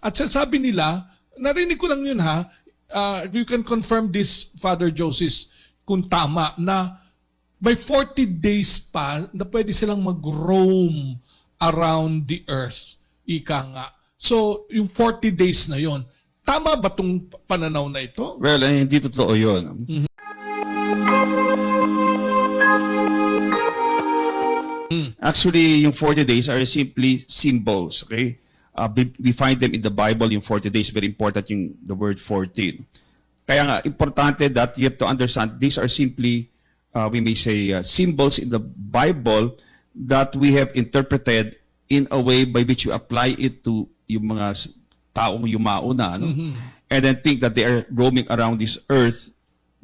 At sabi nila, narinig ko lang yun ha, uh, you can confirm this, Father Joseph, kung tama, na by 40 days pa na pwede silang mag-roam around the earth. Ika nga. So, yung 40 days na yon Tama ba tong pananaw na ito? Well, eh, hindi totoo yun. Actually, yung 40 days are simply symbols, okay? Uh, we, we find them in the Bible, yung 40 days, very important yung the word 14. Kaya nga, importante that you have to understand, these are simply, uh, we may say, uh, symbols in the Bible that we have interpreted in a way by which you apply it to yung mga taong yumauna, no? And then think that they are roaming around this earth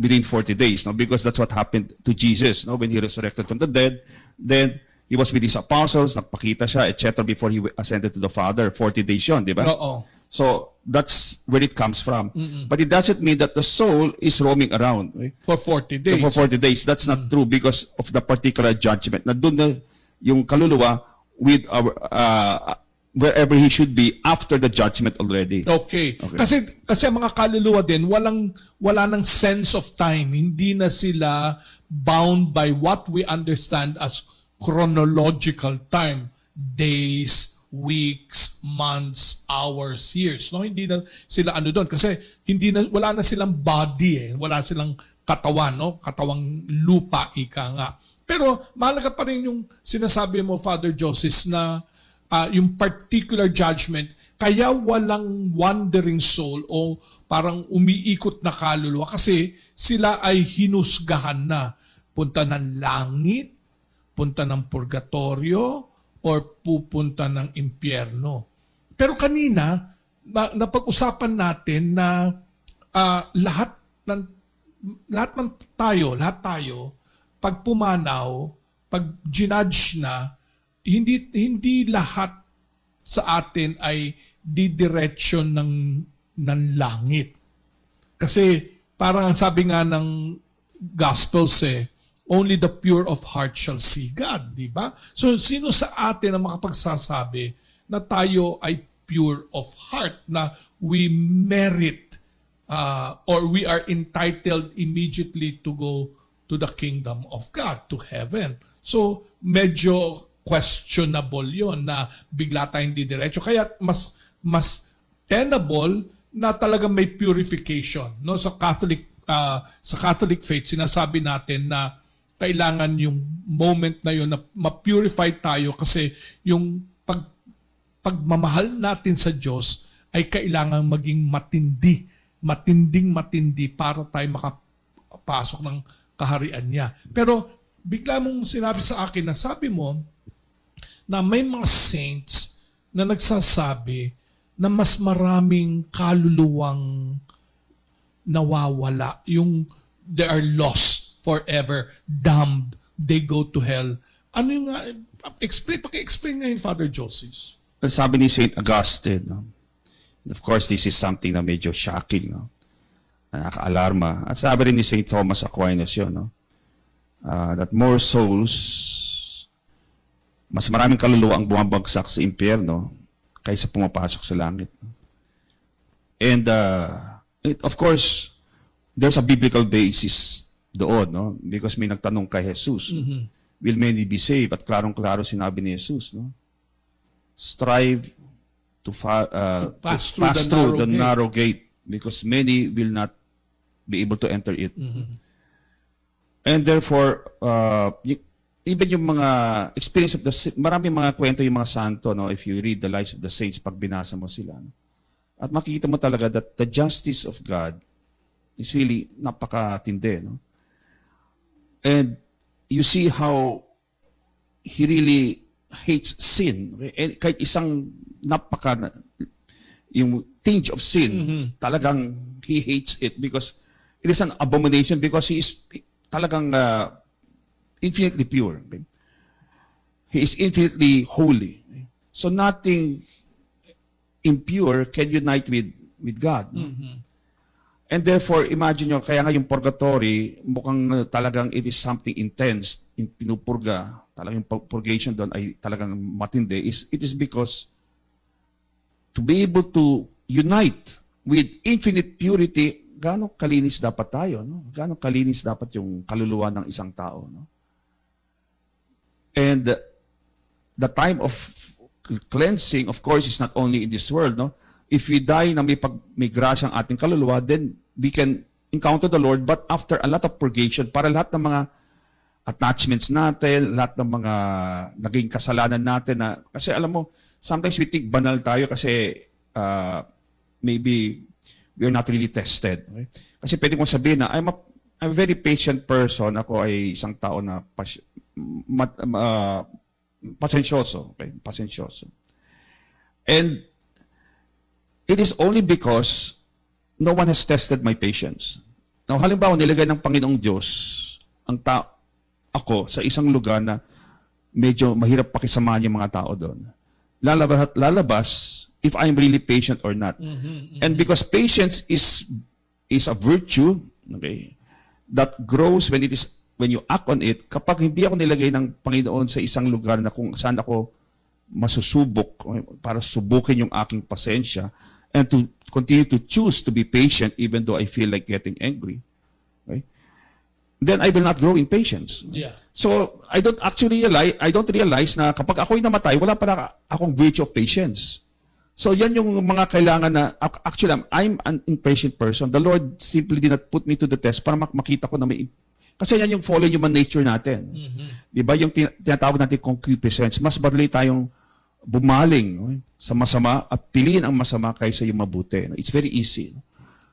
within 40 days, no? Because that's what happened to Jesus, no? When he resurrected from the dead, then he was with his apostles, nagpakita siya, etc. before he ascended to the Father. 40 days yun, di ba? Oo. So that's where it comes from. But it doesn't mean that the soul is roaming around. right? For 40 days. For 40 days. That's not true because of the particular judgment. Na doon na yung kaluluwa with our, uh, wherever he should be after the judgment already. Okay. Okay. Kasi kasi mga kaluluwa din walang wala ng sense of time. Hindi na sila bound by what we understand as chronological time. Days, weeks, months, hours, years. No, hindi na sila ano doon kasi hindi na wala na silang body eh. Wala silang katawan, no? Katawang lupa ika nga. Pero mahalaga pa rin yung sinasabi mo Father Joseph na ah, yung particular judgment, kaya walang wandering soul o parang umiikot na kaluluwa kasi sila ay hinusgahan na. Punta ng langit, punta ng purgatorio, or pupunta ng impyerno. Pero kanina, na, napag-usapan natin na ah, lahat ng lahat ng tayo, lahat tayo, pag pumanaw, pag ginudge na, hindi hindi lahat sa atin ay didiretsyon ng ng langit. Kasi parang ang sabi nga ng Gospels eh, only the pure of heart shall see God, di ba? So sino sa atin ang makapagsasabi na tayo ay pure of heart, na we merit uh, or we are entitled immediately to go to the kingdom of God, to heaven. So, medyo questionable yon na bigla tayong didiretso. Kaya mas mas tenable na talagang may purification. No? Sa Catholic uh, sa Catholic faith, sinasabi natin na kailangan yung moment na yun na ma-purify tayo kasi yung pag pagmamahal natin sa Diyos ay kailangan maging matindi, matinding matindi para tayo makapasok ng kaharian niya. Pero bigla mong sinabi sa akin na sabi mo na may mga saints na nagsasabi na mas maraming kaluluwang nawawala. Yung they are lost forever, damned, they go to hell. Ano yung nga, explain, paki-explain ngayon, Father Joseph. Well, sabi ni St. Augustine, no? And of course, this is something na medyo shocking, no? Na Nakaka-alarma. At sabi rin ni St. Thomas Aquinas yun, no? Uh, that more souls, mas maraming kaluluwa ang bumabagsak sa impyerno kaysa pumapasok sa langit. no? And, uh, it, of course, there's a biblical basis doon, no? Because may nagtanong kay Jesus, will many be saved? At klarong-klaro sinabi ni Jesus, no? strive to, fa- uh, to pass pass, through the through, narrow the narrow gate because many will not be able to enter it. And therefore, uh, even yung mga experience of the maraming mga kwento yung mga santo no if you read the lives of the saints pag binasa mo sila no? at makikita mo talaga that the justice of God is really napakatindi no and you see how he really hates sin. And kahit isang napaka yung tinge of sin, talagang he hates it because it is an abomination because he is talagang uh, infinitely pure. He is infinitely holy. So nothing impure can unite with with God. no? And therefore, imagine nyo, kaya nga yung purgatory, mukhang talagang it is something intense, yung pinupurga, talagang purgation doon ay talagang matindi, is, it is because to be able to unite with infinite purity, gaano kalinis dapat tayo, no? Gaano kalinis dapat yung kaluluwa ng isang tao, no? And the time of cleansing, of course, is not only in this world, no? If we die na may, pag, may grasya ang ating kaluluwa, then we can encounter the Lord, but after a lot of purgation, para lahat ng mga attachments natin, lahat ng mga naging kasalanan natin na, kasi alam mo, sometimes we think banal tayo kasi uh, maybe we are not really tested. Okay? Kasi pwede kong sabihin na, I'm a, I'm a very patient person. Ako ay isang tao na pas, mat, uh, pasensyoso. Okay? Pasensyoso. And it is only because no one has tested my patience. Now, halimbawa, nilagay ng Panginoong Diyos ang ta ako sa isang lugar na medyo mahirap pakisamahan yung mga tao doon. Lalabas, lalabas if I'm really patient or not. And because patience is is a virtue, okay, that grows when it is when you act on it, kapag hindi ako nilagay ng Panginoon sa isang lugar na kung saan ako masusubok para subukin yung aking pasensya and to continue to choose to be patient even though I feel like getting angry. Okay? Then I will not grow in patience. Yeah. So, I don't actually realize, I don't realize na kapag ako'y namatay, wala pala akong virtue of patience. So, yan yung mga kailangan na, ac- actually, I'm- I'm an impatient person. The Lord simply did not put me to the test para mak- makita ko na may, kasi yan yung fallen human nature natin. Di ba? Yung tin- tinatawag natin concupiscence. Mas badali tayong bumaling sa masama at piliin ang masama kaysa yung mabuti. It's very easy.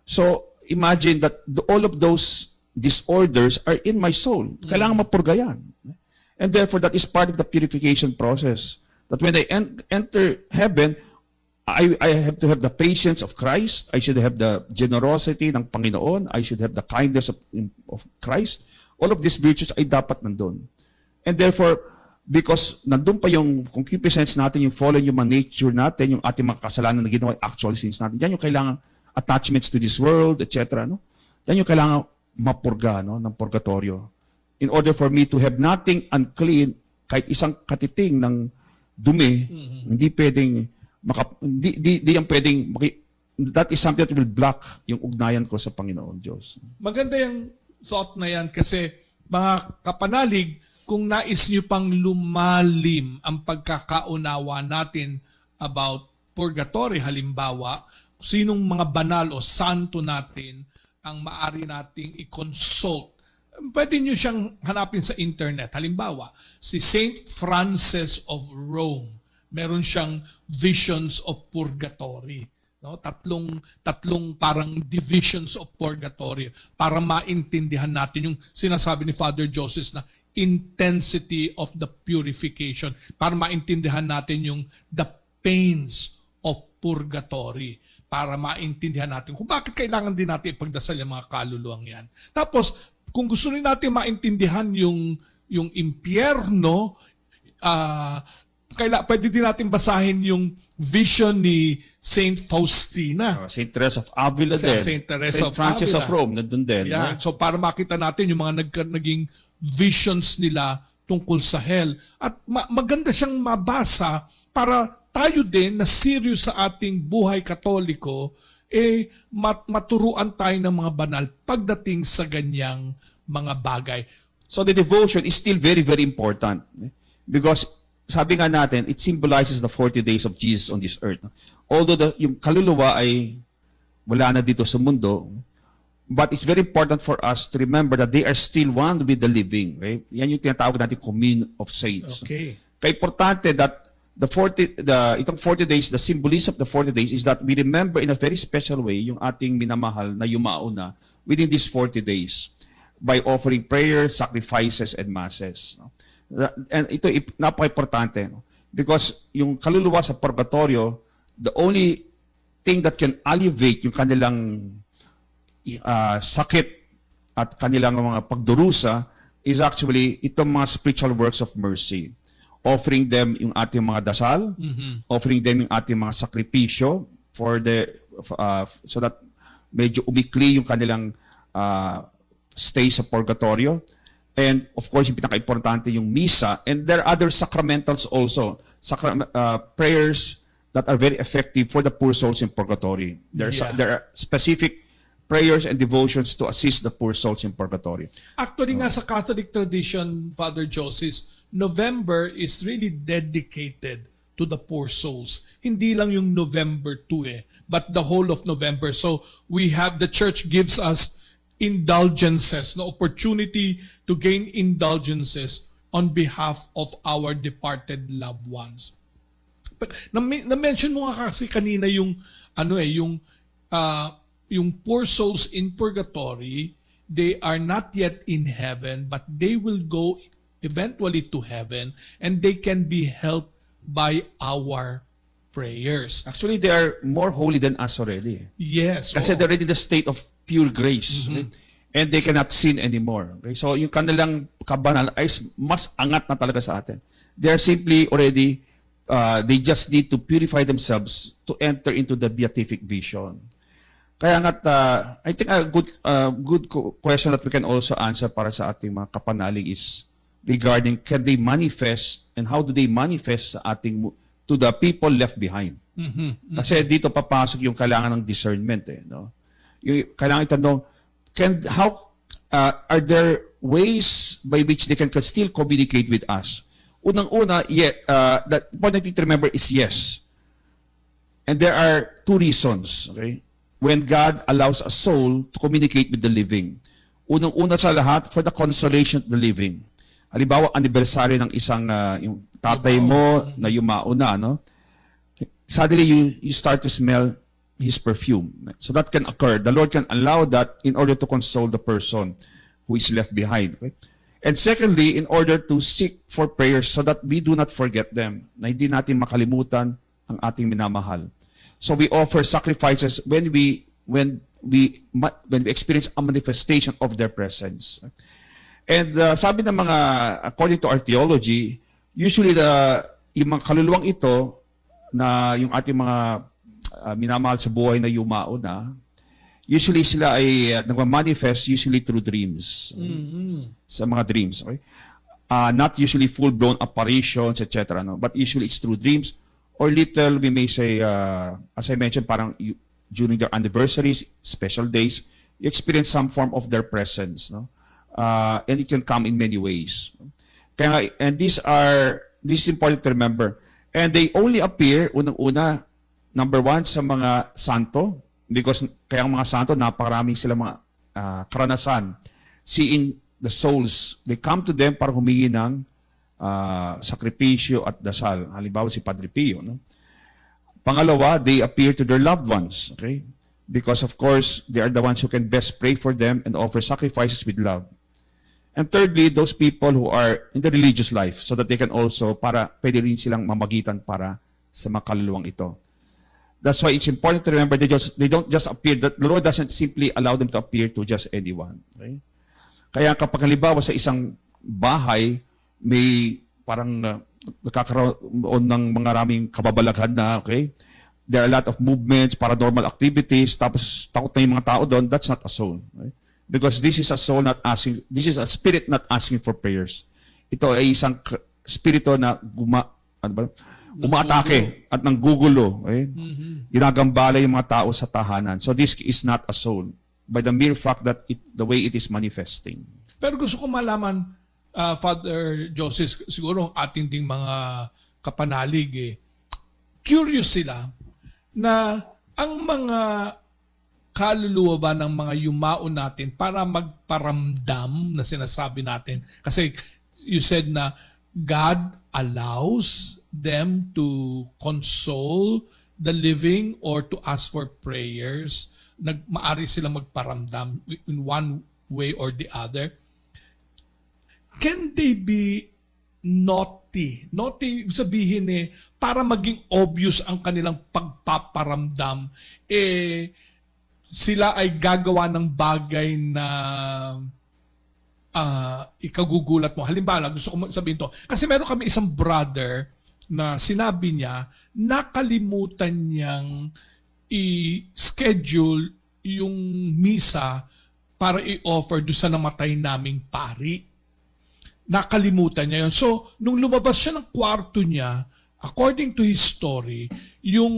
So, imagine that all of those disorders are in my soul. Kailangan mapurga yan. And therefore, that is part of the purification process. That when I en- enter heaven, I, I have to have the patience of Christ. I should have the generosity ng Panginoon. I should have the kindness of, of Christ. All of these virtues ay dapat nandun. And therefore, because nandun pa yung concupiscence natin, yung fallen human nature natin, yung ating mga kasalanan na ginawa, actual sins natin, yan yung kailangan attachments to this world, etc. No? Yan yung kailangan mapurga no, ng purgatorio. In order for me to have nothing unclean, kahit isang katiting ng dumi, hindi pwedeng, maka, hindi, di, di yan pwedeng, maki, that is something that will block yung ugnayan ko sa Panginoon Diyos. Maganda yung thought na yan kasi mga kapanalig, kung nais nyo pang lumalim ang pagkakaunawa natin about purgatory halimbawa, sinong mga banal o santo natin ang maari nating i-consult. Pwede nyo siyang hanapin sa internet. Halimbawa, si Saint Francis of Rome. Meron siyang Visions of Purgatory. No? Tatlong tatlong parang divisions of purgatory para maintindihan natin yung sinasabi ni Father Joseph na intensity of the purification para maintindihan natin yung the pains of purgatory para maintindihan natin kung bakit kailangan din natin ipagdasal yung mga kaluluwang yan. Tapos, kung gusto rin natin maintindihan yung yung impyerno, ah kaila, pwede din natin basahin yung vision ni Saint Faustina. Uh, Saint Teresa of Avila din. Saint Teresa of Francis Avila. of Rome, nandun din. Yeah. no? So para makita natin yung mga nagka, naging visions nila tungkol sa hell. At ma- maganda siyang mabasa para tayo din na serious sa ating buhay katoliko, eh mat- maturuan tayo ng mga banal pagdating sa ganyang mga bagay. So the devotion is still very, very important. Because sabi nga natin, it symbolizes the 40 days of Jesus on this earth. Although the, yung kaluluwa ay wala na dito sa mundo, but it's very important for us to remember that they are still one with the living. Right? Yan yung tinatawag natin commune of saints. Okay. Kaya importante that the 40 the itong 40 days the symbolism of the 40 days is that we remember in a very special way yung ating minamahal na yumao na within these 40 days by offering prayers, sacrifices and masses no? And ito napaka-importante no? because yung kaluluwa sa purgatorio the only thing that can alleviate yung kanilang uh, sakit at kanilang mga pagdurusa is actually itong mga spiritual works of mercy. Offering them yung ating mga dasal, offering them yung ating mga sakripisyo for the uh, so that medyo umikli yung kanilang uh, stay sa purgatorio. And of course, yung pinaka-importante yung misa. And there are other sacramentals also. Sacra- uh, prayers that are very effective for the poor souls in purgatory. There are, Yeah. there are specific prayers and devotions to assist the poor souls in purgatory. Actually nga sa Catholic tradition, Father Joseph, November is really dedicated to the poor souls. Hindi lang yung November 2 eh, but the whole of November. So we have, the church gives us indulgences, no opportunity to gain indulgences on behalf of our departed loved ones. But na- na-mention mo nga kasi kanina yung ano eh yung ah, yung poor souls in purgatory they are not yet in heaven but they will go eventually to heaven and they can be helped by our prayers. Actually, they are more holy than us already. Yes. Kasi oo. they're already in the state of pure grace. right? And they cannot sin anymore. Okay? So yung kanilang kabanal ay mas angat na talaga sa atin. They are simply already, uh, they just need to purify themselves to enter into the beatific vision. Kaya nga, uh, I think a good, uh, good question that we can also answer para sa ating mga kapanalig is regarding can they manifest and how do they manifest sa ating to the people left behind. Kasi dito papasok yung kailangan ng discernment eh, no? Yung kailangan itanong can how uh, are there ways by which they can, still communicate with us? Unang-una, yeah, uh, the important thing to remember is yes. And there are two reasons, okay? When God allows a soul to communicate with the living. Unang-una sa lahat, for the consolation of the living. Halimbawa, anniversary ng isang, uh, yung tatay mo na yumao na, no? Suddenly, you, you start to smell his perfume. So that can occur. The Lord can allow that in order to console the person who is left behind. Okay? And secondly, in order to seek for prayers so that we do not forget them, na hindi natin makalimutan ang ating minamahal. So we offer sacrifices when we when we when we experience a manifestation of their presence. And uh, sabi ng mga according to our theology, usually the yung mga kaluluwang ito na yung ating mga uh, minamahal sa buhay na yumao na, usually sila ay uh, nagmamanifest usually through dreams. Sa mga dreams, okay? Uh, not usually full-blown apparitions, etc. No? But usually it's through dreams or little, we may say, uh, as I mentioned, parang you, during their anniversaries, special days, you experience some form of their presence. No? Uh, and it can come in many ways. Kaya, and these are, this is important to remember. And they only appear, unang-una, number one, sa mga santo, because kaya ang mga santo, napakaraming sila mga ah, karanasan. Seeing the souls, they come to them para humingi ng ah, sakripisyo at dasal. Halimbawa si Padre Pio. No? Pangalawa, they appear to their loved ones. Okay? Because of course, they are the ones who can best pray for them and offer sacrifices with love. And thirdly, those people who are in the religious life so that they can also, para pwede rin silang mamagitan para sa mga kaluluwang ito. That's why it's important to remember they, just, they don't just appear, that the Lord doesn't simply allow them to appear to just anyone. Okay? Kaya kapag halimbawa sa isang bahay, may parang uh, nakakaroon ng mga raming kababalaghan na, okay? There are a lot of movements, paranormal activities, tapos takot na yung mga tao doon, that's not a soul. Okay? Because this is a soul not asking, this is a spirit not asking for prayers. Ito ay isang spirito na guma, ano ba? Umaatake at nanggugulo. Okay? Ginagambala yung mga tao sa tahanan. So this is not a soul by the mere fact that it, the way it is manifesting. Pero gusto ko malaman, ah, Father Joseph, siguro ang ating ding mga kapanalig eh, curious sila na ang mga kaluluwa ba ng mga yumao natin para magparamdam na sinasabi natin. Kasi you said na God allows them to console the living or to ask for prayers. Nag, maari silang magparamdam in one way or the other. Can they be naughty? Naughty, sabihin eh, para maging obvious ang kanilang pagpaparamdam, eh, sila ay gagawa ng bagay na ah ikagugulat mo. Halimbawa, gusto ko sabihin to. Kasi meron kami isang brother na sinabi niya, nakalimutan niyang i-schedule yung misa para i-offer doon sa namatay naming pari nakalimutan niya yun. So, nung lumabas siya ng kwarto niya, according to his story, yung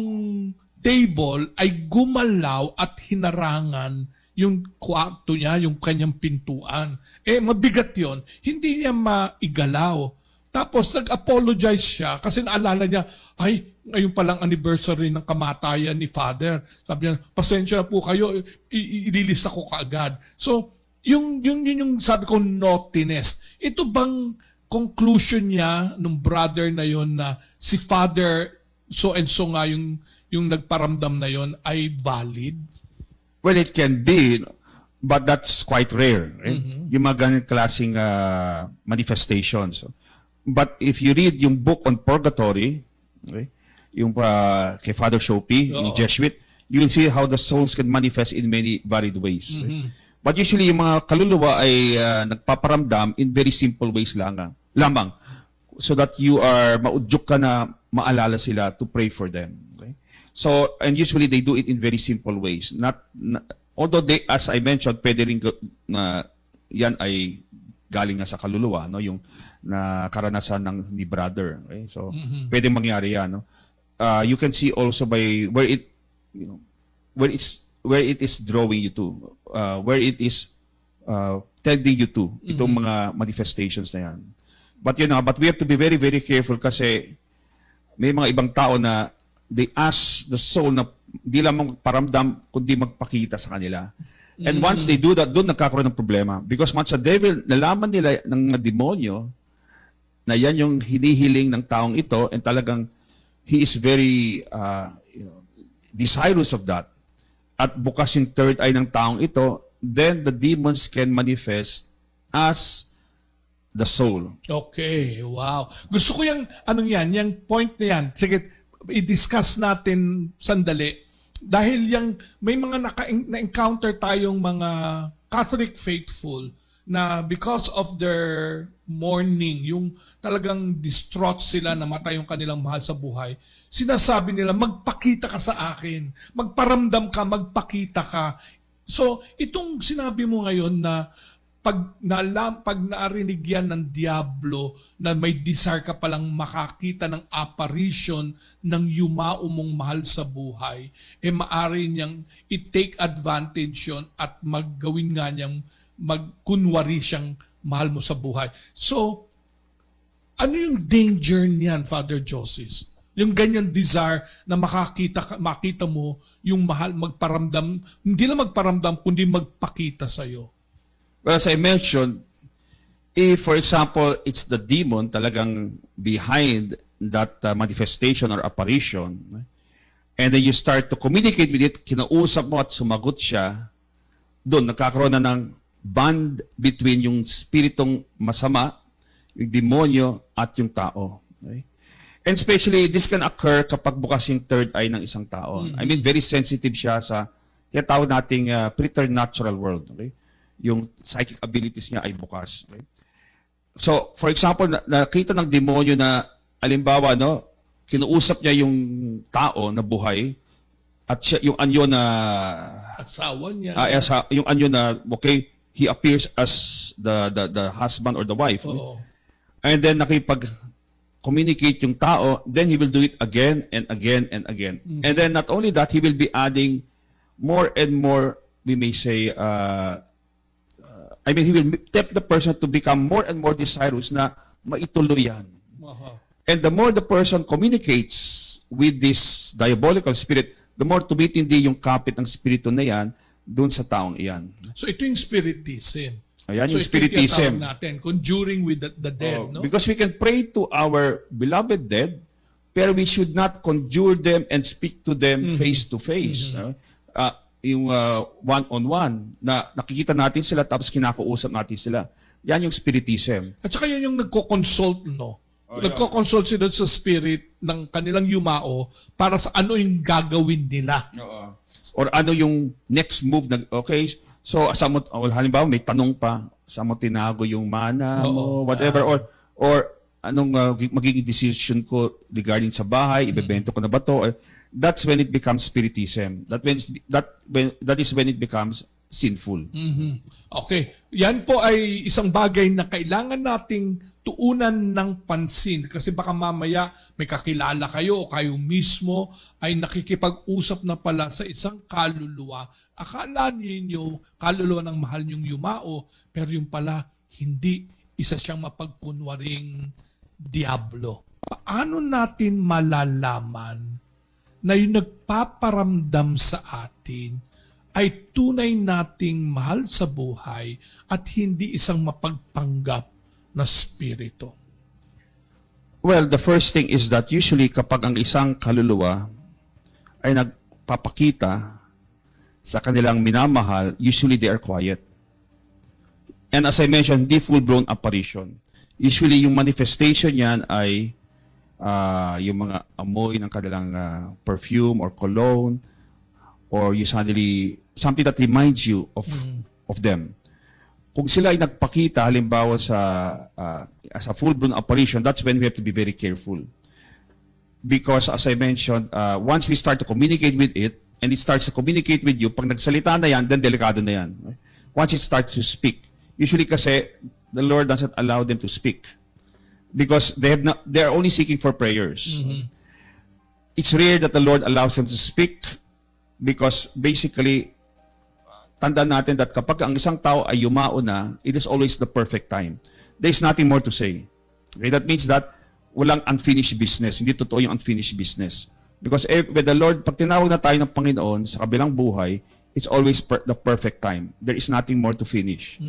table ay gumalaw at hinarangan yung kwarto niya, yung kanyang pintuan. Eh, mabigat yon Hindi niya maigalaw. Tapos nag-apologize siya kasi naalala niya, ay, ngayon palang anniversary ng kamatayan ni Father. Sabi niya, pasensya na po kayo, ililista ko kaagad. So, yung, yung, yun yung sabi ko, naughtiness. Ito bang conclusion niya nung brother na yon na si Father so and so nga yung, yung nagparamdam na yon ay valid? Well, it can be, but that's quite rare. Right? Yung mga ganun klaseng uh, manifestations. But if you read yung book on purgatory, okay, yung uh, kay Father Shopi, yung Oo. Jesuit, you will see how the souls can manifest in many varied ways. right? But usually, yung mga kaluluwa ay uh, nagpaparamdam in very simple ways lang, lamang. So that you are maudyok ka na maalala sila to pray for them. Okay? So, and usually they do it in very simple ways. Not, na- although they, as I mentioned, pwede rin na yan ay galing nga sa kaluluwa, no? Yung na karanasan ng ni brother. Okay? So, pwedeng mangyari yan, no? Uh, you can see also by where it, you know, where it's where it is drawing you to, uh, where it is uh, tending you to, itong mga manifestations na yan. But you know, but we have to be very, very careful kasi may mga ibang tao na they ask the soul na di lamang magparamdam, kundi magpakita sa kanila. And once they do that, doon nagkakaroon ng problema. Because once the devil, nalaman nila ng mga demonyo na yan yung hinihiling ng taong ito and talagang he is very uh, you know, desirous of that at bukas yung third eye ng taong ito, then the demons can manifest as the soul. Okay, wow. Gusto ko yung, anong yan, yung point na yan. Sige, i-discuss natin sandali. Dahil yung, may mga naka- na-encounter tayong mga Catholic faithful na because of their mourning, yung talagang distraught sila na matay yung kanilang mahal sa buhay, sinasabi nila, magpakita ka sa akin, magparamdam ka, magpakita ka. So, itong sinabi mo ngayon na pag nalam, pag naarinig yan ng Diablo na may desire ka palang makakita ng apparition ng yumao mong mahal sa buhay, eh maari niyang i-take advantage yon at maggawin nga niyang magkunwari siyang mahal mo sa buhay. So, ano yung danger niyan, Father Joseph? Yung ganyan desire na makakita ka- makita mo yung mahal magparamdam, hindi lang magparamdam kundi magpakita sa iyo. Well, as I mentioned, if, for example, it's the demon talagang behind that uh, manifestation or apparition, and then you start to communicate with it, kinausap mo at sumagot siya, doon nagkakaroon na ng bond between yung spiritong masama, yung demonyo, at yung tao. Okay? And especially, this can occur kapag bukas yung third eye ng isang tao. I mean, very sensitive siya sa tinatawag nating uh, preternatural world. Okay? Yung psychic abilities niya ay bukas. Okay? So, for example, na- nakita ng demonyo na, alimbawa, no, kinuusap niya yung tao na buhay, at siya, yung anyo na, Asawa niya. ah, as, yung anyo na, okay, he appears as the, the, the husband or the wife. Oo. And then nakipag-communicate yung tao, then he will do it again and again and again. And then not only that, he will be adding more and more, we may say, uh, uh, I mean, he will tempt the person to become more and more desirous na maituloy yan. Aha. And the more the person communicates with this diabolical spirit, the more tumitindi yung kapit ng spirito na yan dun sa taong iyan. So ito yung spiritism. Ayan so yung spiritism. tinatawag natin, conjuring with the, the dead, Oh, no? Because we can pray to our beloved dead, pero we should not conjure them and speak to them Mm-hmm. face to face. no? Ah, yung uh, one-on-one, na nakikita natin sila tapos kinakausap natin sila. Yan yung spiritism. At saka yun yung nagko-consult, no? Oh, yeah. nagko-consult sila sa spirit ng kanilang yumao para sa ano yung gagawin nila. Or ano yung next move na, okay, so sa mo, oh, halimbawa may tanong pa, sa mo tinago yung mana mo, Oo. whatever, or, or anong uh, magiging decision ko regarding sa bahay, ibebento ko na ba to? Or, that's when it becomes spiritism. That when, that when, that is when it becomes sinful. Mhm. Okay. Yan po ay isang bagay na kailangan nating pagtuunan ng pansin kasi baka mamaya may kakilala kayo o kayo mismo ay nakikipag-usap na pala sa isang kaluluwa. Akala ninyo kaluluwa ng mahal niyong yumao pero yung pala hindi isa siyang mapagkunwaring diablo. Paano natin malalaman na yung nagpaparamdam sa atin ay tunay nating mahal sa buhay at hindi isang mapagpanggap na spirito. Well, the first thing is that usually kapag ang isang kaluluwa ay nagpapakita sa kanilang minamahal, usually they are quiet. And as I mentioned, hindi full-blown apparition. Usually yung manifestation niyan ay ah, yung mga amoy ng kanilang ah, perfume or cologne or you suddenly something that reminds you of of them kung sila ay nagpakita halimbawa sa uh, as a full-blown apparition, that's when we have to be very careful. Because as I mentioned, uh, once we start to communicate with it, and it starts to communicate with you, pag nagsalita na yan, then delikado na yan. Once it starts to speak, usually kasi the Lord doesn't allow them to speak. Because they have not, they are only seeking for prayers. It's rare that the Lord allows them to speak because basically tandaan natin that kapag ang isang tao ay yumao na, it is always the perfect time. There is nothing more to say. Okay, that means that walang unfinished business. Hindi totoo yung unfinished business. Because eh, with the Lord, pag tinawag na tayo ng Panginoon sa kabilang buhay, it's always per- the perfect time. There is nothing more to finish.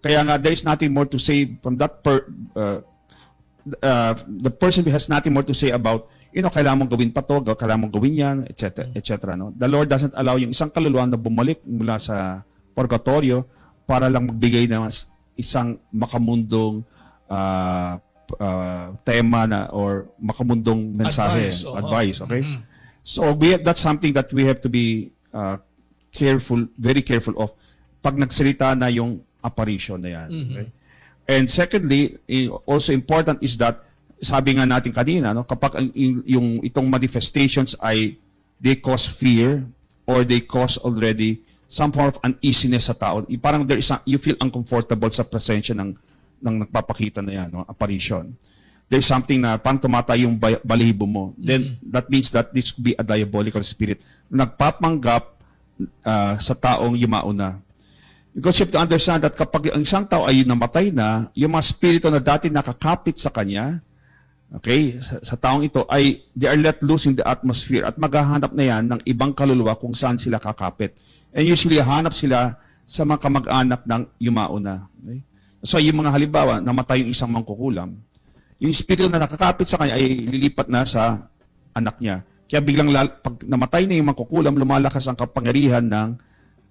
Kaya nga, there is nothing more to say from that per, uh, uh, the person has nothing more to say about, you know, kailangan mong gawin pa to, kailangan mong gawin yan, etc. etc. no? The Lord doesn't allow yung isang kaluluwa na bumalik mula sa purgatorio para lang magbigay ng isang makamundong uh, uh, tema na or makamundong mensahe, Advice, oo. advice okay? So we that's something that we have to be uh, careful, very careful of pag nagsalita na yung apparition na yan. Okay? And secondly, also important is that sabi nga natin kanina, no, kapag ang, yung, itong manifestations ay they cause fear or they cause already some form of uneasiness sa tao. Parang there is a- you feel uncomfortable sa presensya ng ng nagpapakita na yan, no, apparition. There's something na parang tumatay yung balahibo mo. Then that means that this could be a diabolical spirit. Nagpapanggap ah, sa taong yumao na. Because you have to understand that kapag ang isang tao ay namatay na, yung mga spirito na dati nakakapit sa kanya, okay, sa, sa taong ito, ay they are let loose in the atmosphere at maghahanap na yan ng ibang kaluluwa kung saan sila kakapit. And usually, hanap sila sa mga kamag-anak ng yumao na. Okay? So, yung mga halimbawa, namatay yung isang mangkukulam, yung spirito na nakakapit sa kanya ay lilipat na sa anak niya. Kaya biglang pag namatay na yung mangkukulam, lumalakas ang kapangyarihan ng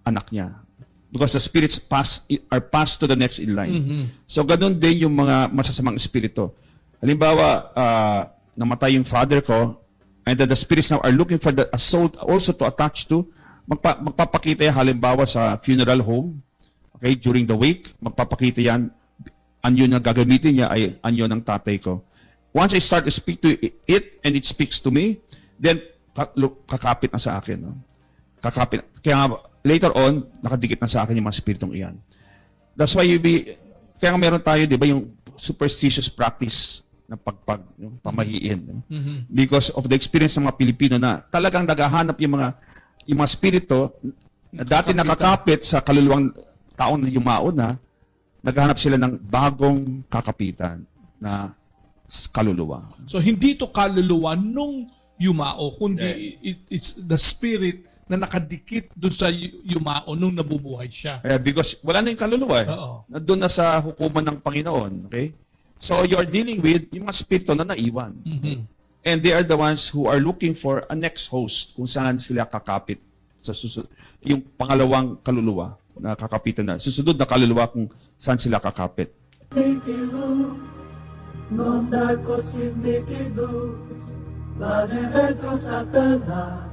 anak niya. Because the spirits pass are passed to the next in line. So ganun din yung mga masasamang espiritu. Halimbawa, ah, namatay yung father ko, and then the spirits now are looking for the a soul also to attach to. Magpa, magpapakita yan halimbawa sa funeral home. Okay, during the wake, magpapakita yan. Anyo na gagamitin niya ay anyo ng tatay ko. Once I start to speak to it and it speaks to me, then kakapit na sa akin. No? kakapit. Kaya later on, nakadikit na sa akin yung mga spiritong iyan. That's why you be, kaya nga meron tayo, di ba, yung superstitious practice na pagpag, yung pamahiin. no? Because of the experience ng mga Pilipino na talagang naghahanap yung mga, yung mga spirito na dati nakakapit sa kaluluwang taong na yumao na, naghahanap sila ng bagong kakapitan na kaluluwa. So hindi to kaluluwa nung yumao, kundi it, it's the spirit na nakadikit doon sa yu- yumao nung nabubuhay siya. Eh, because wala na yung kaluluwa eh. Oo. Nandun na sa hukuman ng Panginoon. Okay? So you're dealing with yung mga spirito na naiwan. And they are the ones who are looking for a next host kung saan sila kakapit sa susunod. Yung pangalawang kaluluwa na kakapitan na. Susunod na kaluluwa kung saan sila kakapit. Nikilu, nonda ko si Nikidu, Vaneretro Satana,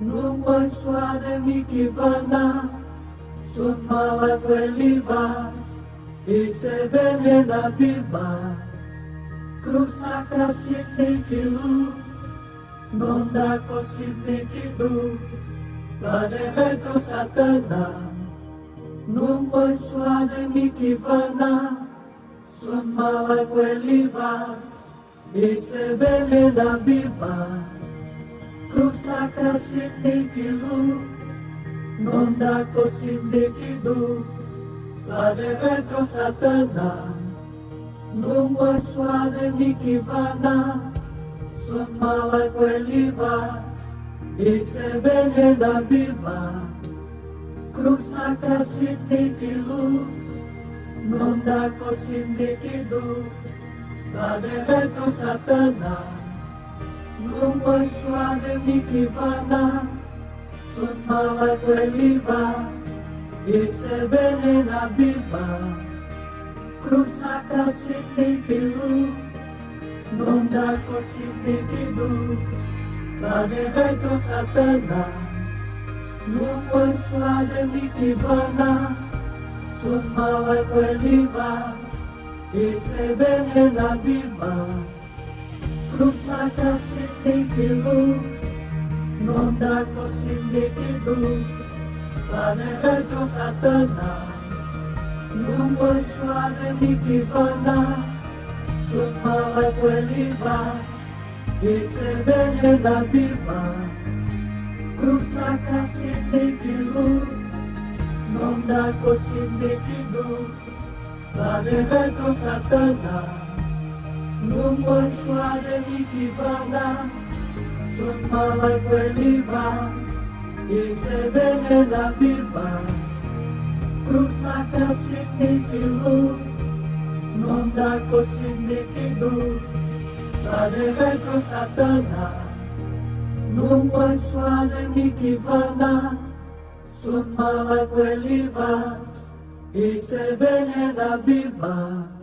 Nu-mi soare michivana, sunt mala e ice venena na Cruz cruza se tem que luz, não dá consciente que luz, planeta satana. Nu-mi voi soare michivana, sunt mala prelibas, ice venena bibas. Cruza casindikilu, non da cosindikidu, sa de retro satana, non vuoi suade mi kivana, son mala queliva, itse venena viva, cruza casindikilu, non da cosindikidu, la de retro satana, Lumpa suave mi kivana, sutmala kweliba, yetsebele na biba, krusaka sitikilu, nondako sitikidu, kadeveto satana, lumpa suave mi kivana, sutmala kweliba, yetsebele na biba, viva, cruza casindikilu, non da cosindikidu, la de retro satana, non vuoi suave mi kivana, son mala queliva, itse venena viva, cruza casindikilu, non da cosindikidu, la de retro satana, non vuoi suave mi kivana, son mala queliva, itse venena viva, cruza casindikilu, non da cosindikidu, la de retro satana, non vuoi suave mi kivana, son mala queliva, itse venena viva,